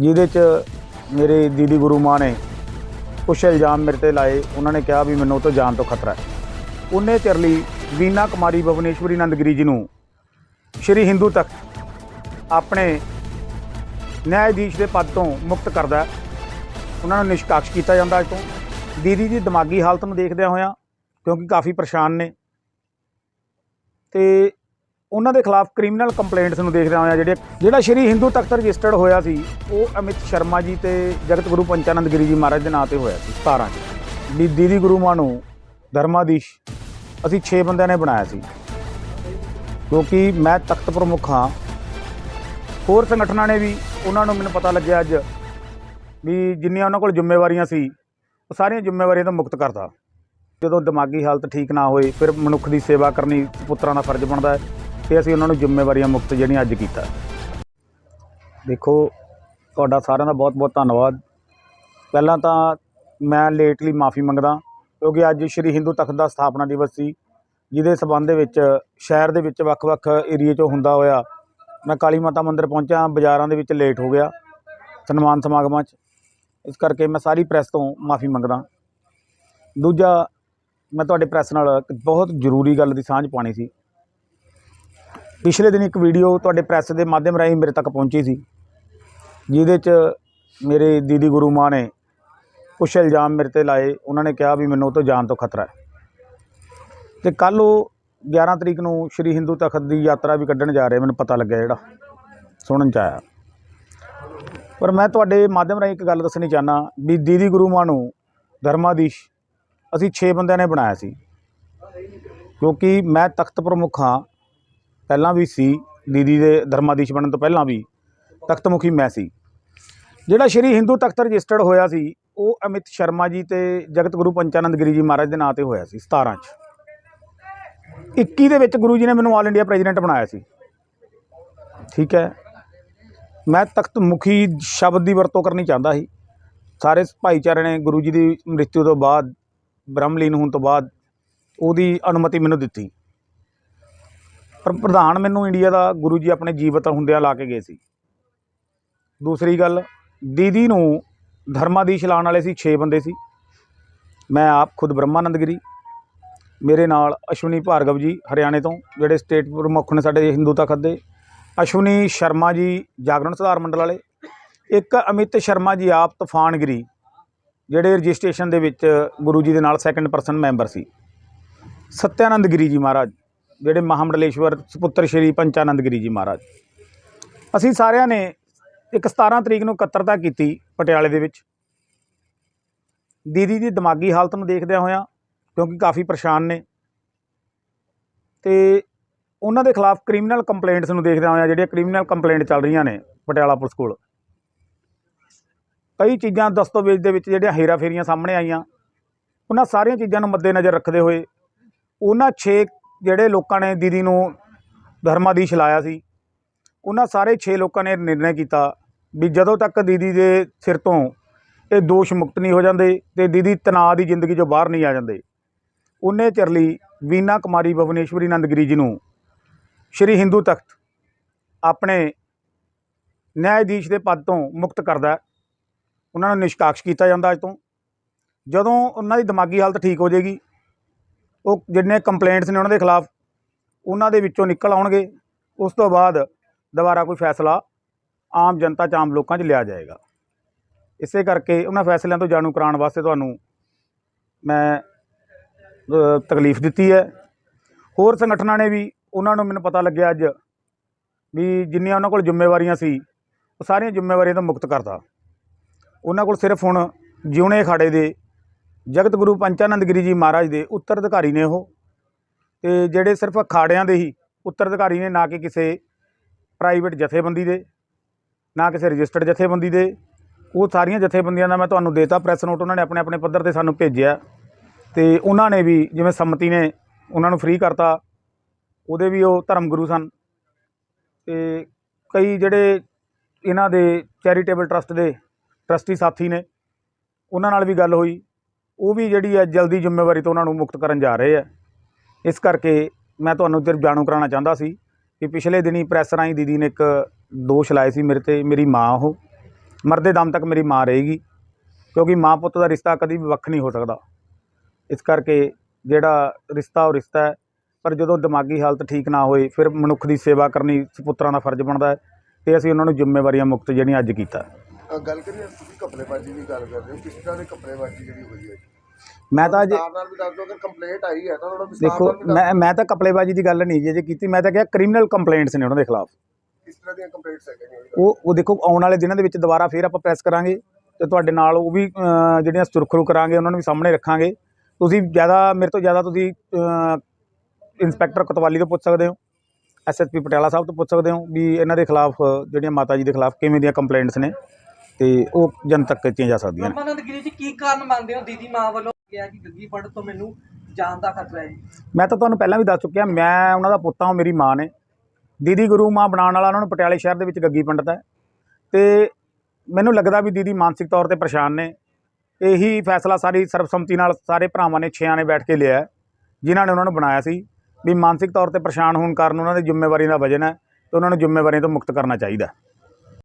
ਜਿਹਦੇ 'ਚ ਮੇਰੇ ਦੀਦੀ ਗੁਰੂ ਮਾਂ ਨੇ ਕੁਛ ਇਲਜ਼ਾਮ ਮੇਰੇ ਤੇ ਲਾਏ। ਉਹਨਾਂ ਨੇ ਕਿਹਾ ਵੀ ਮੈਨੂੰ ਉਹ ਤੋਂ ਜਾਨ ਤੋਂ ਖਤਰਾ ਹੈ। ਉਹਨੇ ਚਿਰ ਲਈ ਵੀਨਾ ਕੁਮਾਰੀ ਭਵਨੇਸ਼ਵਰੀ ਨੰਦਗਿਰੀ ਜੀ ਨੂੰ ਸ਼੍ਰੀ ਹਿੰਦੂ ਤਖਤ ਆਪਣੇ ਨਿਆਇਧੀਸ਼ ਦੇ ਪਦ ਤੋਂ ਮੁਕਤ ਕਰਦਾ ਉਹਨਾਂ ਨੂੰ ਨਿਸ਼ਕਾਕਸ਼ ਕੀਤਾ ਜਾਂਦਾ ਅੱਜ ਤੋਂ ਦੀਦੀ ਦੀ ਦਿਮਾਗੀ ਹਾਲਤ ਨੂੰ ਦੇਖਦਿਆਂ ਹੋਇਆਂ ਕਿਉਂਕਿ ਕਾਫੀ ਪਰੇਸ਼ਾਨ ਨੇ। ਤੇ ਉਹਨਾਂ ਦੇ ਖਿਲਾਫ ਕ੍ਰਿਮੀਨਲ ਕੰਪਲੇਂਟਸ ਨੂੰ ਦੇਖਦਿਆਂ ਹੋਇਆ ਜਿਹੜੇ ਜਿਹੜਾ ਸ਼੍ਰੀ ਹਿੰਦੂ ਤਖਤ ਰਜਿਸਟਰਡ ਹੋਇਆ ਸੀ, ਉਹ ਅਮਿਤ ਸ਼ਰਮਾ ਜੀ ਤੇ ਜਗਤ ਗੁਰੂ ਪੰਚਾਨੰਦ ਗਿਰੀ ਜੀ ਮਹਾਰਾਜ ਦੇ ਨਾਂ ਤੇ ਹੋਇਆ ਸੀ 17 ਚ। ਵੀ ਦੀਦੀ ਗੁਰੂ ਮਾਂ ਨੂੰ ਧਰਮਾਧੀਸ਼, ਅਸੀਂ 6 ਬੰਦਿਆਂ ਨੇ ਬਣਾਇਆ ਸੀ। ਕਿਉਂਕਿ ਮੈਂ ਤਖਤ ਪ੍ਰਮੁੱਖ ਹਾਂ। ਹੋਰ ਸੰਗਠਨਾਂ ਨੇ ਵੀ ਉਹਨਾਂ ਨੂੰ ਮੈਨੂੰ ਪਤਾ ਲੱਗਿਆ ਅੱਜ ਵੀ ਜਿੰਨੀਆਂ ਉਹਨਾਂ ਕੋਲ ਜ਼ਿੰਮੇਵਾਰੀਆਂ ਸੀ, ਉਹ ਸਾਰੀਆਂ ਜ਼ਿੰਮੇਵਾਰੀਆਂ ਤੋਂ ਮੁਕਤ ਕਰਤਾ। ਜਦੋਂ ਦਿਮਾਗੀ ਹਾਲਤ ਠੀਕ ਨਾ ਹੋਏ, ਫਿਰ ਮਨੁੱਖ ਦੀ ਸੇਵਾ ਕਰਨੀ ਪੁੱਤਰਾਂ ਦਾ ਫਰਜ਼ ਬਣਦਾ ਹੈ। ਤੇ ਅਸੀਂ ਉਹਨਾਂ ਨੂੰ ਜ਼ਿੰਮੇਵਾਰੀਆਂ ਮੁਕਤ ਜਿਹੜੀਆਂ ਅੱਜ ਕੀਤਾ। ਦੇਖੋ, ਤੁਹਾਡਾ ਸਾਰਿਆਂ ਦਾ ਬਹੁਤ-ਬਹੁਤ ਧੰਨਵਾਦ। ਪਹਿਲਾਂ ਤਾਂ ਮੈਂ ਲੇਟਲੀ ਮਾਫੀ ਮੰਗਦਾ, ਕਿਉਂਕਿ ਅੱਜ ਸ਼੍ਰੀ ਹਿੰਦੂ ਤਖਤ ਦਾ ਸਥਾਪਨਾ ਦਿਵਸ ਸੀ, ਜਿਹਦੇ ਸਬੰਧ ਦੇ ਵਿੱਚ ਸ਼ਹਿਰ ਦੇ ਵਿੱਚ ਵੱਖ-ਵੱਖ ਏਰੀਏ 'ਚੋਂ ਹੁੰਦਾ ਹੋਇਆ ਮੈਂ ਕਾਲੀ ਮਾਤਾ ਮੰਦਿਰ ਪਹੁੰਚਿਆ, ਬਾਜ਼ਾਰਾਂ ਦੇ ਵਿੱਚ ਲੇਟ ਹੋ ਗਿਆ, ਸਨਮਾਨ ਸਮਾਗਮਾਂ 'ਚ। ਇਸ ਕਰਕੇ ਮੈਂ ਸਾਰੀ ਪ੍ਰੈਸ ਤੋਂ ਮਾਫੀ ਮੰਗਦਾ। ਦੂਜਾ, ਮੈਂ ਤੁਹਾਡੇ ਪ੍ਰੈਸ ਨਾਲ ਇੱਕ ਬਹੁਤ ਜ਼ਰੂਰੀ ਗੱਲ ਦੀ ਸਾਂਝ ਪਾਣੀ ਸੀ। ਪਿਛਲੇ ਦਿਨ ਇੱਕ ਵੀਡੀਓ ਤੁਹਾਡੇ ਪ੍ਰੈਸ ਦੇ ਮਾਧਿਅਮ ਰਾਹੀਂ ਮੇਰੇ ਤੱਕ ਪਹੁੰਚੀ ਸੀ, ਜਿਹਦੇ 'ਚ ਮੇਰੇ ਦੀਦੀ ਗੁਰੂ ਮਾਂ ਨੇ ਕੁਛ ਇਲਜ਼ਾਮ ਮੇਰੇ ਤੇ ਲਾਏ। ਉਹਨਾਂ ਨੇ ਕਿਹਾ ਵੀ ਮੈਨੂੰ ਉਹ ਤੋਂ ਜਾਨ ਤੋਂ ਖਤਰਾ ਹੈ। ਤੇ ਕੱਲ ਉਹ 11 ਤਰੀਕ ਨੂੰ ਸ਼੍ਰੀ ਹਿੰਦੂ ਤਖਤ ਦੀ ਯਾਤਰਾ ਵੀ ਕੱਢਣ ਜਾ ਰਹੇ, ਮੈਨੂੰ ਪਤਾ ਲੱਗਿਆ ਜਿਹੜਾ, ਸੁਣਨ ਚ ਆਇਆ। ਪਰ ਮੈਂ ਤੁਹਾਡੇ ਮਾਧਿਅਮ ਰਾਹੀਂ ਇੱਕ ਗੱਲ ਦੱਸਣੀ ਚਾਹਨਾ ਵੀ ਦੀਦੀ ਗੁਰੂ ਮਾਂ ਨੂੰ ਧਰਮਾਧੀਸ਼ ਅਸੀਂ 6 ਬੰਦਿਆਂ ਨੇ ਬਣਾਇਆ ਸੀ, ਕਿਉਂਕਿ ਮੈਂ ਤਖਤ ਪ੍ਰਮੁੱਖ ਹਾਂ। ਪਹਿਲਾਂ ਵੀ ਸੀ, ਦੀਦੀ ਦੇ ਧਰਮਾਧੀਸ਼ ਬਣਨ ਤੋਂ ਪਹਿਲਾਂ ਵੀ ਤਖਤ ਮੁਖੀ ਮੈਂ ਸੀ। ਜਿਹੜਾ ਸ਼੍ਰੀ ਹਿੰਦੂ ਤਖਤ ਰਜਿਸਟਰਡ ਹੋਇਆ ਸੀ, ਉਹ ਅਮਿਤ ਸ਼ਰਮਾ ਜੀ ਤੇ ਜਗਤ ਗੁਰੂ ਪੰਚਾਨੰਦ ਗਿਰੀ ਜੀ ਮਹਾਰਾਜ ਦੇ ਨਾਂ ਤੇ ਹੋਇਆ ਸੀ 17 ਚ। 21 ਦੇ ਵਿੱਚ ਗੁਰੂ ਜੀ ਨੇ ਮੈਨੂੰ ਆਲ ਇੰਡੀਆ ਪ੍ਰੈਜ਼ੀਡੈਂਟ ਬਣਾਇਆ ਸੀ। ਠੀਕ ਹੈ। ਮੈਂ ਤਖਤ ਮੁਖੀ ਸ਼ਬਦ ਦੀ ਵਰਤੋਂ ਕਰਨੀ ਚਾਹੁੰਦਾ ਸੀ। ਸਾਰੇ ਭਾਈਚਾਰੇ ਨੇ ਗੁਰੂ ਜੀ ਦੀ ਮ੍ਰਿਤੂ ਤੋਂ ਬਾਅਦ, ਬ੍ਰਹਮਲੀਨ ਹੋਣ ਤੋਂ ਬਾਅਦ, ਉਹਦੀ ਅਨੁਮਤੀ ਮੈਨੂੰ ਦਿੱਤੀ। ਪਰ ਪ੍ਰਧਾਨ ਮੈਨੂੰ ਇੰਡੀਆ ਦਾ ਗੁਰੂ ਜੀ ਆਪਣੇ ਜੀਵਤ ਹੁੰਦਿਆਂ ਲਾ ਕੇ ਗਏ ਸੀ। ਦੂਸਰੀ ਗੱਲ, ਦੀਦੀ ਨੂੰ ਧਰਮਾਧੀਸ਼ ਲਾਉਣ ਵਾਲੇ ਸੀ 6 ਬੰਦੇ ਸੀ। ਮੈਂ ਆਪ ਖੁਦ ਬ੍ਰਹਮਾਨੰਦ ਗਿਰੀ। ਮੇਰੇ ਨਾਲ ਅਸ਼ਵਨੀ ਭਾਰਗਵ ਜੀ ਹਰਿਆਣੇ ਤੋਂ, ਜਿਹੜੇ ਸਟੇਟ ਪ੍ਰਮੁੱਖ ਨੇ ਸਾਡੇ ਹਿੰਦੂ ਤਖਤ ਦੇ। ਅਸ਼ਵਨੀ ਸ਼ਰਮਾ ਜੀ ਜਾਗਰਣ ਸੁਧਾਰ ਮੰਡਲ ਵਾਲੇ। ਇੱਕ ਅਮਿਤ ਸ਼ਰਮਾ ਜੀ ਆਪ ਤੂਫਾਨਗਿਰੀ ਜਿਹੜੇ ਰਜਿਸਟ੍ਰੇਸ਼ਨ ਦੇ ਵਿੱਚ ਗੁਰੂ ਜੀ ਦੇ ਨਾਲ ਸੈਕੰਡ ਪਰਸਨ ਮੈਂਬਰ ਸੀ। ਸਤਿਆਨੰਦ ਗਿਰੀ ਜੀ ਮਹਾਰਾਜ। ਜਿਹੜੇ ਮਹਾਮੰਡਲੇਸ਼ਵਰ ਸੁਪੁੱਤਰ ਸ਼੍ਰੀ ਪੰਚਾਨੰਦ ਗਿਰੀ ਜੀ ਮਹਾਰਾਜ। ਅਸੀਂ ਸਾਰਿਆਂ ਨੇ ਇੱਕ 17 ਤਰੀਕ ਨੂੰ ਇਕੱਤਰਤਾ ਕੀਤੀ ਪਟਿਆਲੇ ਦੇ ਵਿੱਚ। ਦੀਦੀ ਦੀ ਦਿਮਾਗੀ ਹਾਲਤ ਨੂੰ ਦੇਖਦਿਆਂ ਹੋਇਆਂ, ਕਿਉਂਕਿ ਕਾਫੀ ਪਰੇਸ਼ਾਨ ਨੇ, ਤੇ ਉਹਨਾਂ ਦੇ ਖਿਲਾਫ ਕ੍ਰਿਮੀਨਲ ਕੰਪਲੇਂਟਸ ਨੂੰ ਦੇਖਦਿਆਂ ਹੋਇਆਂ, ਜਿਹੜੀਆਂ ਕ੍ਰਿਮੀਨਲ ਕੰਪਲੇਂਟ ਚੱਲ ਰਹੀਆਂ ਨੇ ਪਟਿਆਲਾ ਪੁਲਿਸ ਕੋਲ, ਕਈ ਚੀਜ਼ਾਂ ਦਸਤਾਵੇਜ਼ ਦੇ ਵਿੱਚ ਜਿਹੜੀਆਂ ਹੇਰਾ ਫੇਰੀਆਂ ਸਾਹਮਣੇ ਆਈਆਂ, ਉਹਨਾਂ ਸਾਰੀਆਂ ਚੀਜ਼ਾਂ ਨੂੰ ਮੱਦੇਨਜ਼ਰ ਰੱਖਦੇ ਹੋਏ, ਉਹਨਾਂ 6 ਜਿਹੜੇ ਲੋਕਾਂ ਨੇ ਦੀਦੀ ਨੂੰ ਧਰਮਾਧੀਸ਼ ਲਾਇਆ ਸੀ, ਉਹਨਾਂ ਸਾਰੇ 6 ਲੋਕਾਂ ਨੇ ਨਿਰਣੈ ਕੀਤਾ ਵੀ ਜਦੋਂ ਤੱਕ ਦੀਦੀ ਦੇ ਸਿਰ ਤੋਂ ਇਹ ਦੋਸ਼ ਮੁਕਤ ਨਹੀਂ ਹੋ ਜਾਂਦੇ ਤੇ ਦੀਦੀ ਤਣਾਅ ਦੀ ਜ਼ਿੰਦਗੀ 'ਚੋਂ ਬਾਹਰ ਨਹੀਂ ਆ ਜਾਂਦੇ। ਉਹਨੇ ਚਿਰ ਲਈ ਵੀਨਾ ਕੁਮਾਰੀ ਭਵਨੇਸ਼ਵਰੀ ਨੰਦਗਿਰੀ ਜੀ ਨੂੰ ਸ਼੍ਰੀ ਹਿੰਦੂ ਤਖਤ ਆਪਣੇ ਨਿਆਇਧੀਸ਼ ਦੇ ਪਦ ਤੋਂ ਮੁਕਤ ਕਰਦਾ ਉਹਨਾਂ ਨੂੰ ਨਿਸ਼ਕਾਕਸ਼ ਕੀਤਾ ਜਾਂਦਾ ਅੱਜ ਤੋਂ। ਜਦੋਂ ਉਹਨਾਂ ਦੀ ਦਿਮਾਗੀ ਹਾਲਤ ਠੀਕ ਹੋ ਜਾਏਗੀ ਉਹ ਜਿੰਨੇ ਕੰਪਲੇਂਟਸ ਨੇ ਉਹਨਾਂ ਦੇ ਖਿਲਾਫ, ਉਹਨਾਂ ਦੇ ਵਿੱਚੋਂ ਨਿਕਲ ਆਉਣਗੇ, ਉਸ ਤੋਂ ਬਾਅਦ ਦੁਬਾਰਾ ਕੋਈ ਫੈਸਲਾ ਆਮ ਜਨਤਾ 'ਚ ਆਮ ਲੋਕਾਂ 'ਚ ਲਿਆ ਜਾਏਗਾ। ਇਸੇ ਕਰਕੇ ਉਹਨਾਂ ਫੈਸਲਿਆਂ ਤੋਂ ਜਾਣੂ ਕਰਾਉਣ ਵਾਸਤੇ ਤੁਹਾਨੂੰ ਮੈਂ ਤਕਲੀਫ ਦਿੱਤੀ ਹੈ। ਹੋਰ ਸੰਗਠਨਾਂ ਨੇ ਵੀ ਉਹਨਾਂ ਨੂੰ ਮੈਨੂੰ ਪਤਾ ਲੱਗਿਆ ਅੱਜ ਵੀ ਜਿੰਨੀਆਂ ਉਹਨਾਂ ਕੋਲ ਜ਼ਿੰਮੇਵਾਰੀਆਂ ਸੀ, ਉਹ ਸਾਰੀਆਂ ਜ਼ਿੰਮੇਵਾਰੀਆਂ ਤੋਂ ਮੁਕਤ ਕਰਤਾ। ਉਹਨਾਂ ਕੋਲ ਸਿਰਫ ਹੁਣ ਜਿਉਣੇ ਅਖਾੜੇ ਦੇ ਜਗਤ ਗੁਰੂ ਪੰਚਾਨੰਦ ਗਿਰੀ ਜੀ ਮਹਾਰਾਜ ਦੇ ਉੱਤਰ ਅਧਿਕਾਰੀ ਨੇ ਉਹ। ਤੇ ਜਿਹੜੇ ਸਿਰਫ ਅਖਾੜਿਆਂ ਦੇ ਹੀ ਉੱਤਰ ਅਧਿਕਾਰੀ ਨੇ, ਨਾ ਕਿ ਕਿਸੇ ਪ੍ਰਾਈਵੇਟ ਜਥੇਬੰਦੀ ਦੇ, ਨਾ ਕਿਸੇ ਰਜਿਸਟਰਡ ਜਥੇਬੰਦੀ ਦੇ, ਉਹ ਸਾਰੀਆਂ ਜਥੇਬੰਦੀਆਂ ਦਾ ਮੈਂ ਤੁਹਾਨੂੰ ਦੇਤਾ ਪ੍ਰੈਸ ਨੋਟ ਉਹਨਾਂ ਨੇ ਆਪਣੇ ਆਪਣੇ ਪੱਧਰ ਤੇ ਸਾਨੂੰ ਭੇਜਿਆ। ਤੇ ਉਹਨਾਂ ਨੇ ਵੀ ਜਿਵੇਂ ਸੰਮਤੀ ਨੇ ਉਹਨਾਂ ਨੂੰ ਫ੍ਰੀ ਕਰਤਾ, ਉਹਦੇ ਵੀ ਉਹ ਧਰਮ ਗੁਰੂ ਸਨ। ਤੇ ਕਈ ਜਿਹੜੇ ਇਹਨਾਂ ਦੇ ਚੈਰੀਟੇਬਲ ਟਰਸਟ ਦੇ ਟਰਸਟੀ ਸਾਥੀ ਨੇ, ਉਹਨਾਂ ਨਾਲ ਵੀ ਗੱਲ ਹੋਈ। ਉਹ ਵੀ ਜਿਹੜੀ ਹੈ ਜਲਦੀ ਜ਼ਿੰਮੇਵਾਰੀ ਤੋਂ ਉਹਨਾਂ ਨੂੰ ਮੁਕਤ ਕਰਨ ਜਾ ਰਹੇ ਆ। ਇਸ ਕਰਕੇ ਮੈਂ ਤੁਹਾਨੂੰ ਤੇ ਜਾਣੂ ਕਰਾਉਣਾ ਚਾਹੁੰਦਾ ਸੀ ਕਿ ਪਿਛਲੇ ਦਿਨੀ ਪ੍ਰੈਸ ਰਾਹੀਂ ਦੀਦੀ ਨੇ ਇੱਕ ਦੋਸ਼ ਲਾਏ ਸੀ ਮੇਰੇ ਤੇ, ਮੇਰੀ ਮਾਂ ਉਹ। ਮਰਦੇ ਦਮ ਤੱਕ ਮੇਰੀ ਮਾਂ ਰਹੇਗੀ, ਕਿਉਂਕਿ ਮਾਂ ਪੁੱਤ ਦਾ ਰਿਸ਼ਤਾ ਕਦੀ ਵੀ ਵੱਖ ਨਹੀਂ ਹੋ ਸਕਦਾ। ਇਸ ਕਰਕੇ ਜਿਹੜਾ ਰਿਸ਼ਤਾ ਉਹ ਰਿਸ਼ਤਾ ਹੈ, ਪਰ ਜਦੋਂ ਦਿਮਾਗੀ ਹਾਲਤ ਠੀਕ ਨਾ ਹੋਏ, ਫਿਰ ਮਨੁੱਖ ਦੀ ਸੇਵਾ ਕਰਨੀ ਸਪੁੱਤਰਾਂ ਦਾ ਫਰਜ਼ ਬਣਦਾ ਹੈ ਤੇ ਅਸੀਂ ਉਹਨਾਂ ਨੂੰ ਜ਼ਿੰਮੇਵਾਰੀਆਂ ਮੁਕਤ ਜਿਹੜੀਆਂ ਅੱਜ ਕੀਤਾ। ਅ, ਗੱਲ ਕਰੀਏ ਤੁਸੀਂ ਕਪੜੇਬਾਜੀ ਦੀ ਗੱਲ ਕਰਦੇ ਹੋ ਕਿਸ ਤਰ੍ਹਾਂ ਦੀ ਕਪੜੇਬਾਜੀ ਜਿਹੜੀ ਹੋਈ ਹੈ? ਮੈਂ ਤਾਂ ਅੱਜ ਵਿਸਤਾਰ ਨਾਲ ਵੀ ਦੱਸ ਦਿਓ ਅਗਰ ਕੰਪਲੇਂਟ ਆਈ ਹੈ ਤਾਂ ਉਹਨਾਂ ਨੂੰ ਦੇਖੋ ਨਾਲ ਵੀ ਦੱਸ ਮੈਂ ਮੈਂ ਤਾਂ ਕਪਲੇਬਾਜੀ ਦੀ ਗੱਲ ਨਹੀਂ ਜੀ ਅਜੇ ਕੀਤੀ ਮੈਂ ਤਾਂ ਕਿਹਾ ਕ੍ਰਿਮੀਨਲ ਕੰਪਲੇਂਟਸ ਨੇ ਉਹਨਾਂ ਦੇ ਖਿਲਾਫ। ਕਿਸ ਤਰ੍ਹਾਂ ਦੀਆਂ ਕੰਪਲੇਂਟਸ ਹੈਗੀਆਂ ਨੇ ਉਹ ਉਹ ਦੇਖੋ ਆਉਣ ਵਾਲੇ ਦਿਨਾਂ ਦੇ ਵਿੱਚ ਦੁਬਾਰਾ ਫੇਰ ਆਪਾਂ ਪ੍ਰੈਸ ਕਰਾਂਗੇ ਤੇ ਤੁਹਾਡੇ ਨਾਲ ਉਹ ਵੀ ਅ, ਜਿਹੜੀਆਂ ਸੁਰਖਰੂ ਕਰਾਂਗੇ ਉਹਨਾਂ ਨੂੰ ਵੀ ਸਾਹਮਣੇ ਰੱਖਾਂਗੇ। ਤੁਸੀਂ ਜ਼ਿਆਦਾ ਮੇਰੇ ਤੋਂ ਜ਼ਿਆਦਾ ਤੁਸੀਂ ਅ, ਇੰਸਪੈਕਟਰ ਕੋਤਵਾਲੀ ਤੋਂ ਪੁੱਛ ਸਕਦੇ ਹੋ ਐਸਐਸਪੀ ਪਟਿਆਲਾ ਸਾਹਿਬ ਤੋਂ ਪੁੱਛ ਸਕਦੇ ਹੋ ਵੀ ਇਹਨਾਂ ਦੇ ਖਿਲਾਫ ਜਿਹੜੀਆਂ ਮਾਤਾ ਜੀ ਦੇ ਖਿਲਾਫ ਕਿਵੇਂ ਦੀਆਂ ਕੰਪਲੇਂਟਸ ਨੇ। ਤੇ ਉਹ ਜਨ ਤੱਕ ਕੀਤੀਆਂ ਜਾ ਸਕਦੀਆਂ ਨੇ। ਪਰਮਾਨੰਦ ਗਿਰੀ ਜੀ ਕੀ ਕਾਰਨ ਮੰਨਦੇ ਹੋ? ਦੀਦੀ ਮਾਂ ਵੱਲੋਂ ਕਿਹਾ ਕਿ ਗੱਗੀ ਫੜ ਤੋਂ ਮੈਨੂੰ ਜਾਨ ਦਾ ਖਤਰਾ ਹੈ ਮੈਂ ਤਾਂ ਤੁਹਾਨੂੰ ਪਹਿਲਾਂ ਵੀ ਦੱਸ ਚੁੱਕਿਆ ਮੈਂ ਉਹਨਾਂ ਦਾ ਪੁੱਤ ਹਾਂ ਉਹ ਮੇਰੀ ਮਾਂ ਨੇ। ਦੀਦੀ ਗੁਰੂ ਮਾਂ ਬਣਾਉਣ ਵਾਲਾ ਉਹਨਾਂ ਨੂੰ ਪਟਿਆਲੇ ਸ਼ਹਿਰ ਦੇ ਵਿੱਚ ਗੱਗੀ ਪੰਡਤ ਹੈ। ਤੇ ਮੈਨੂੰ ਲੱਗਦਾ ਵੀ ਦੀਦੀ ਮਾਨਸਿਕ ਤੌਰ ਤੇ ਪਰੇਸ਼ਾਨ ਨੇ। ਇਹੀ ਫੈਸਲਾ ਸਾਰੀ ਸਰਬਸੰਮਤੀ ਨਾਲ ਸਾਰੇ ਭਰਾਵਾਂ ਨੇ ਛੇਆਂ ਨੇ ਬੈਠ ਕੇ ਲਿਆ ਜਿਨ੍ਹਾਂ ਨੇ ਉਹਨਾਂ ਨੂੰ ਬਣਾਇਆ ਸੀ। ਵੀ ਮਾਨਸਿਕ ਤੌਰ ਤੇ ਪਰੇਸ਼ਾਨ ਹੋਣ ਕਾਰਨ ਉਹਨਾਂ ਦੀ ਜ਼ਿੰਮੇਵਾਰੀ ਦਾ ਵਜਨ ਹੈ ਤੇ ਉਹਨਾਂ ਨੂੰ ਜ਼ਿੰਮੇਵਾਰੀਆਂ ਤੋਂ ਮੁਕਤ ਕਰਨਾ ਚਾਹੀਦਾ।